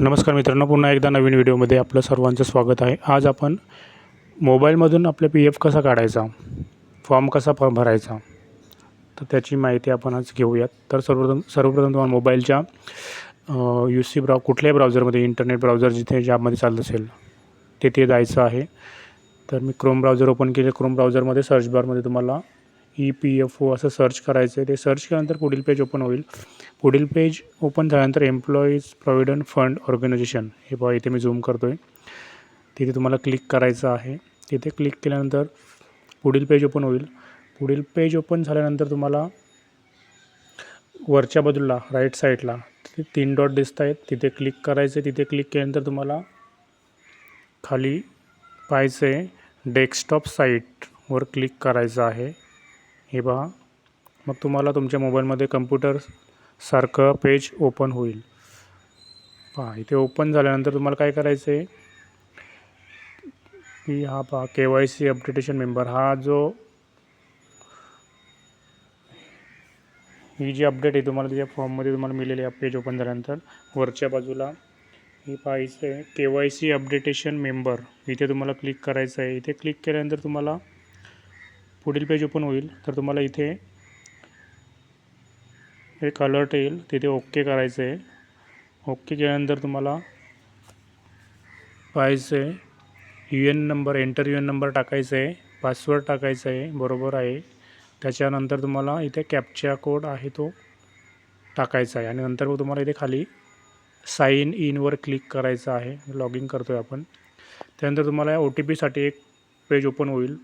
नमस्कार मित्रांनो पुन्हा एकदा नवीन व्हिडिओमध्ये आपलं सर्वांचं स्वागत आहे. आज आपण मोबाईलमधून आपले पी एफ कसा काढायचा फॉर्म कसा फ भरायचा तर त्याची माहिती आपण आज घेऊयात. तर सर्वप्रथम सर्वप्रथम तुम्हाला मोबाईलच्या यू सी ब्राउ कुठल्याही ब्राउझरमध्ये इंटरनेट ब्राउझर जिथे ज्यामध्ये चालत असेल तिथे जायचं आहे. तर मी क्रोम ब्राउझर ओपन केले. क्रोम ब्राउझरमध्ये सर्च बारमध्ये तुम्हाला ई पी एफ ओ असं सर्च करायचं आहे ते सर्च केल्यानंतर पुढील पेज ओपन होईल. पुढील पेज ओपन झाल्यानंतर एम्प्लॉईज प्रॉव्हिडंट फंड ऑर्गनायझेशन हे बघा इथे मी झूम करतो आहे तिथे तुम्हाला क्लिक करायचं आहे. तिथे क्लिक केल्यानंतर पुढील पेज ओपन होईल. पुढील पेज ओपन झाल्यानंतर तुम्हाला वरच्या बाजूला राईट साईडला तिथे तीन डॉट दिसत आहेत तिथे क्लिक करायचं तिथे क्लिक केल्यानंतर तुम्हाला खाली पाहायचं आहे डेस्कटॉप साईटवर क्लिक करायचं आहे. हे पहा. मग तुम्हाला तुमच्या मोबाईलमध्ये कम्प्युटर सारखं पेज ओपन होईल. पहा इथे ओपन झाल्यानंतर तुम्हाला काय करायचं आहे? की हा पहा K Y C updation member हा जो ही जी अपडेट आहे तुम्हाला त्याच्या फॉर्ममध्ये तुम्हाला मिळेली आहे पेज ओपन झाल्यानंतर वरच्या बाजूला. हे पाहायचं आहे K Y C updation member इथे तुम्हाला क्लिक करायचं आहे. इथे क्लिक केल्यानंतर तुम्हाला पुढील पेज ओपन होईल. तर तुम्हाला इथे एक अलर्ट येईल. तिथे ओके करायचं आहे ओके केल्यानंतर तुम्हाला पाहायचं आहे U N number enter U N number टाकायचं आहे पासवर्ड टाकायचा आहे बरोबर आहे. त्याच्यानंतर तुम्हाला इथे कॅपचा कोड आहे तो टाकायचा आहे. आणि नंतर मग तुम्हाला इथे खाली साईन इनवर क्लिक करायचं आहे. लॉग इन करतो आहे आपण. त्यानंतर तुम्हाला ओ टी पीसाठी एक पेज ओपन होईल.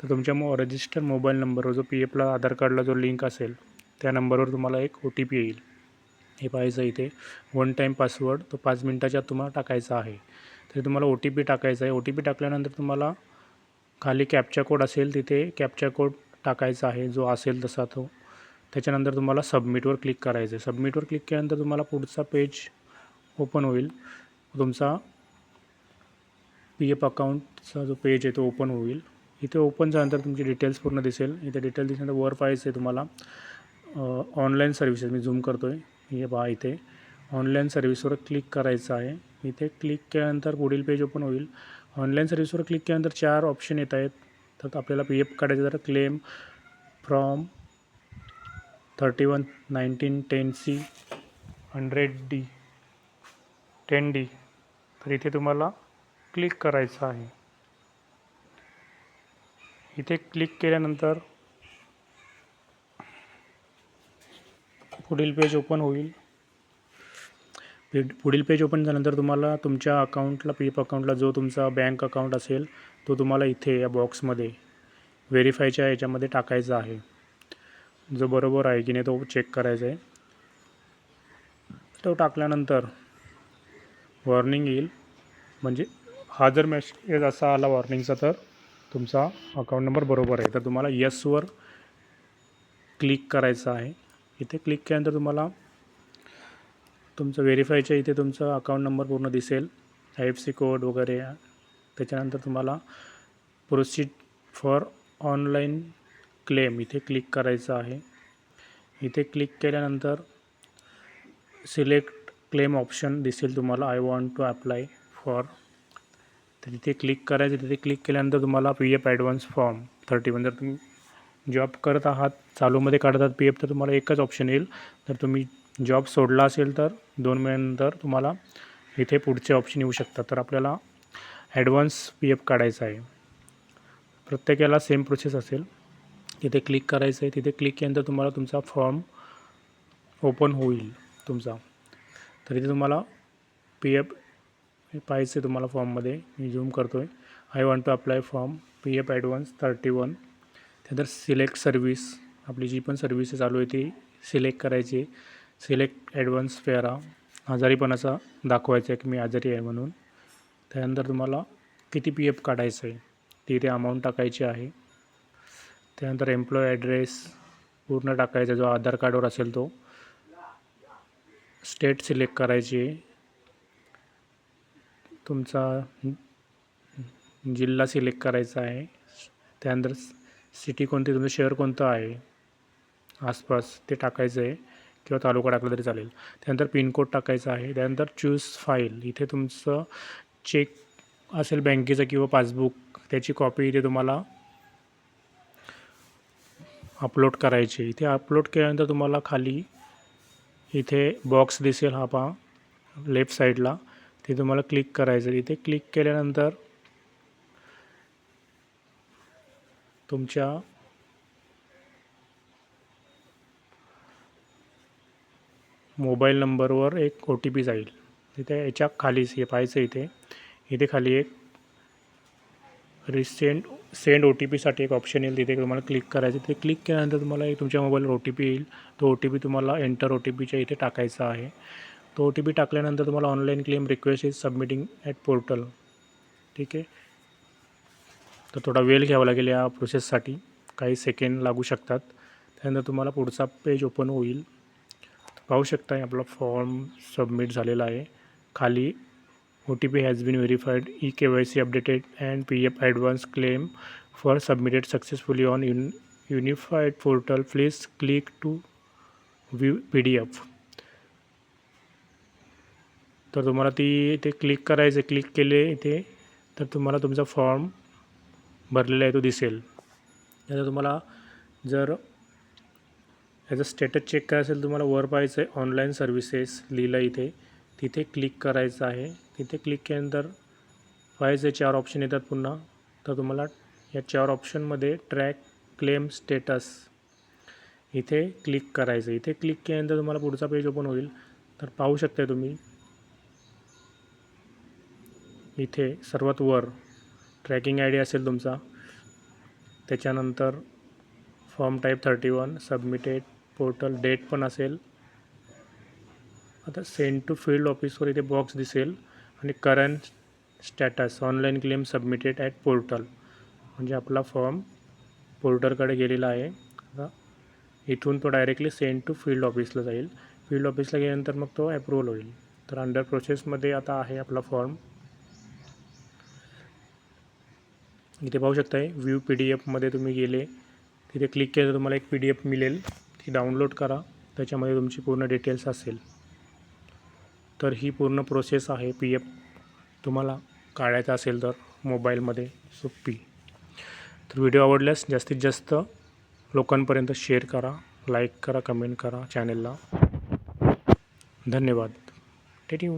तर तुमच्या मो रजिस्टर मोबाईल नंबरवर जो पी एफला आधार कार्डला जो लिंक असेल त्या नंबरवर तुम्हाला एक ओ टी पी येईल. हे पाहायचं इथे. वन टाईम पासवर्ड तो पाच मिनटाच्या तुम्हाला टाकायचा आहे. तर तुम्हाला ओ टी पी टाकायचा आहे. ओ टी पी टाकल्यानंतर तुम्हाला खाली कॅपचा कोड असेल तिथे कॅपचा कोड टाकायचा आहे जो असेल तसा तो. त्याच्यानंतर तुम्हाला सबमिटवर क्लिक करायचं आहे. सबमिटवर क्लिक केल्यानंतर तुम्हाला पुढचा पेज ओपन होईल. तुमचा पी एफ अकाउंटचा जो पेज आहे तो ओपन होईल. इथे ओपन झाल्यानंतर तुमची डिटेल्स पूर्ण दिसेल. इथे डिटेल दिसल्यानंतर वर पाहायचं आहे तुम्हाला. ऑनलाईन सर्व्हिसेस मी झूम करतो आहे हे पहा इथे. ऑनलाईन सर्व्हिसवर क्लिक करायचं आहे. इथे क्लिक केल्यानंतर पुढील पेज ओपन होईल. ऑनलाईन सर्व्हिसवर क्लिक केल्यानंतर चार ऑप्शन येत आहेत. तर आपल्याला पी एफ काढायचं तर claim from thirty one nineteen ten C hundred D ten D तर इथे तुम्हाला क्लिक करायचं आहे. इथे क्लिक केल्यानंतर पुढील पेज ओपन होईल. पुढील पेज ओपन झाल्यानंतर तुम्हाला तुमच्या अकाउंटला पी एफ अकाउंटला जो तुमचा बँक अकाउंट असेल तो तुम्हाला इथे या बॉक्समध्ये व्हेरीफायच्या याच्यामध्ये टाकायचा आहे. जो बरोबर आहे की नाही तो चेक करायचा आहे. तो टाकल्यानंतर वॉर्निंग येईल. म्हणजे हा जर मेसेज असा आला वॉर्निंगचा तर तुमचा अकाउंट नंबर बरोबर आहे. तर तुम्हाला यसवर क्लिक करायचं आहे. इथे क्लिक केल्यानंतर तुम्हाला तुमचं व्हेरीफायच्या इथे तुमचा अकाउंट नंबर पूर्ण दिसेल. आय एफ सी कोड वगैरे. त्याच्यानंतर तुम्हाला प्रोसीड फॉर ऑनलाईन क्लेम इथे क्लिक करायचं आहे. इथे क्लिक केल्यानंतर सिलेक्ट क्लेम ऑप्शन दिसेल तुम्हाला. I want to apply for तर तिथे क्लिक करायचं तिथे क्लिक केल्यानंतर तुम्हाला P F advance form thirty one जर तुम्ही जॉब करत आहात चालूमध्ये काढतात पी एफ तर तुम्हाला एकच ऑप्शन येईल. तर तुम्ही जॉब सोडला असेल तर दोन महिन्यानंतर तुम्हाला इथे पुढचे ऑप्शन येऊ शकतात. तर आपल्याला ॲडव्हान्स पी एफ काढायचा आहे. प्रत्येकाला सेम प्रोसेस असेल. तिथे क्लिक करायचं आहे तिथे क्लिक केल्यानंतर तुम्हाला तुमचा फॉर्म ओपन होईल तुमचा. तर इथे तुम्हाला पी एफ पाहायचं आहे तुम्हाला फॉर्ममध्ये मी झूम करतो आहे I want to apply form P F advance thirty one त्यानंतर सिलेक्ट सर्व्हिस आपली जी पण सर्व्हिस चालू आहे ती सिलेक्ट करायची सिलेक्ट ॲडव्हान्स फेअरा आजारीपणाचा दाखवायचा आहे की मी आजारी आहे म्हणून. त्यानंतर तुम्हाला किती पी एफ काढायचं आहे. ती इथे अमाऊंट टाकायची आहे. त्यानंतर एम्प्लॉय ॲड्रेस पूर्ण टाकायचा जो आधार कार्डवर असेल तो. स्टेट सिलेक्ट करायची आहे. तुमचा जिल्हा सिलेक्ट करायचा आहे. त्यानंतर सिटी कोणती तुमचं शहर कोणतं आहे? आसपास ते टाकायचं आहे किंवा तालुका टाकला तरी चालेल. त्यानंतर पिनकोड टाकायचा आहे. त्यानंतर चूज फाईल. इथे तुमचं चेक असेल बँकेचं किंवा पासबुक त्याची कॉपी इथे तुम्हाला अपलोड करायची इथे अपलोड केल्यानंतर तुम्हाला खाली इथे बॉक्स दिसेल हा पहा लेफ्ट साईडला. ते तुम्हाला क्लिक करायचं इथे क्लिक केल्यानंतर तुमच्या मोबाईल नंबरवर एक ओ टी पी जाईल. तिथे याच्या खालीच हे पाहायचं इथे. इथे खाली एक रिसेंट सेंड ओ टी पीसाठी एक ऑप्शन येईल. तिथे तुम्हाला क्लिक करायचं ते क्लिक केल्यानंतर तुम्हाला एक तुमच्या मोबाईलवर ओ टी पी येईल. तो ओ टी पी तुम्हाला एंटर ओ टी पीच्या इथे टाकायचा आहे. तो ओ टी पी टाकल्यानंतर तुम्हाला online claim request is submitting at portal ठीक आहे? तर थोडा वेळ घ्यावा लागेल या प्रोसेससाठी काही सेकंड लागू शकतात. त्यानंतर तुम्हाला पुढचा पेज ओपन होईल. पाहू शकता आपला फॉर्म सबमिट झालेला आहे. खाली O T P has been verified E K Y C updated and P F advance claim for submitted successfully on uni unified portal please click to view P D F तर तुम्हाला ती इथे click करायचं click केले इथे तर तुम्हाला तुमचा फॉर्म भरलेला आहे तो दिसेल. त्यानंतर तुम्हाला जर याचं स्टेटस चेक करायचं असेल तुम्हाला वर पाहायचं आहे ऑनलाईन सर्व्हिसेस लिहिलं इथे. तिथे क्लिक करायचं आहे. तिथे क्लिक केल्यानंतर पाहायचं चार ऑप्शन येतात पुन्हा. तर तुम्हाला या चार ऑप्शनमध्ये ट्रॅक क्लेम स्टेटस इथे क्लिक करायचं इथे क्लिक केल्यानंतर तुम्हाला पुढचा पेज ओपन होईल. तर पाहू शकता तुम्ही. इथे सर्वात वर ट्रॅकिंग आय डी असेल तुमचा. त्याच्यानंतर form type thirty one submitted portal date पण असेल. आता सेंड टू फील्ड ऑफिसवर इथे बॉक्स दिसेल. आणि current status online claim submitted at portal म्हणजे आपला फॉर्म पोर्टलकडे गेलेला आहे. आता इथून तो डायरेक्टली सेंड टू फील्ड ऑफिसला जाईल. फील्ड ऑफिसला गेल्यानंतर मग तो ॲप्रूव्हल होईल. तर अंडर प्रोसेसमध्ये आता आहे आपला फॉर्म इथे पाहू शकताय व्ह्यू पी डी एफमध्ये तुम्ही गेले तिथे क्लिक केलं तर तुम्हाला एक पी डी एफ मिळेल. ती डाउनलोड करा त्याच्यामध्ये तुमची पूर्ण डिटेल्स असेल. तर ही पूर्ण प्रोसेस आहे पी एफ तुम्हाला काढायचा असेल तर मोबाईलमध्ये सोपी. तर व्हिडिओ आवडल्यास जास्तीत जास्त लोकांपर्यंत शेअर करा लाईक करा कमेंट करा चॅनेलला धन्यवाद. टेट्यू